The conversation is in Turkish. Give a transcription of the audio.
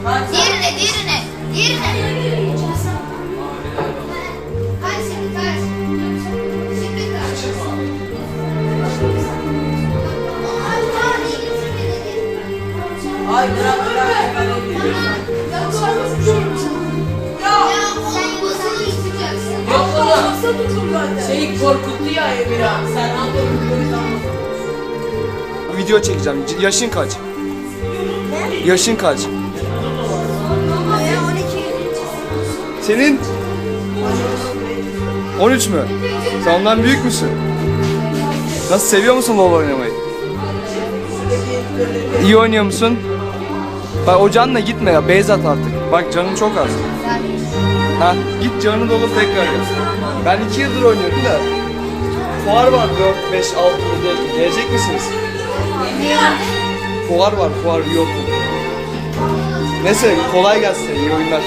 Diğerine, diğerine, diğerine. Hadi şimdi kaç. Ay bırak bırak. Şey korkuttu ya Emira. Sen Video çekeceğim. Yaşın kaç? Yaşın kaç? Senin? 13 mü? Sen büyük müsün? Nasıl seviyor musun LoL oynamayı? İyi oynuyor musun? Bak o canla gitme ya, base at artık. Bak canın çok az. Ha, git canını dolu tekrar yaz. Ben 2 yıldır oynuyorum da. Fuar var 4, 5, 6, 7, gelecek misiniz? Fuar var, fuar yok. Neyse kolay gelsin, iyi oyunlar.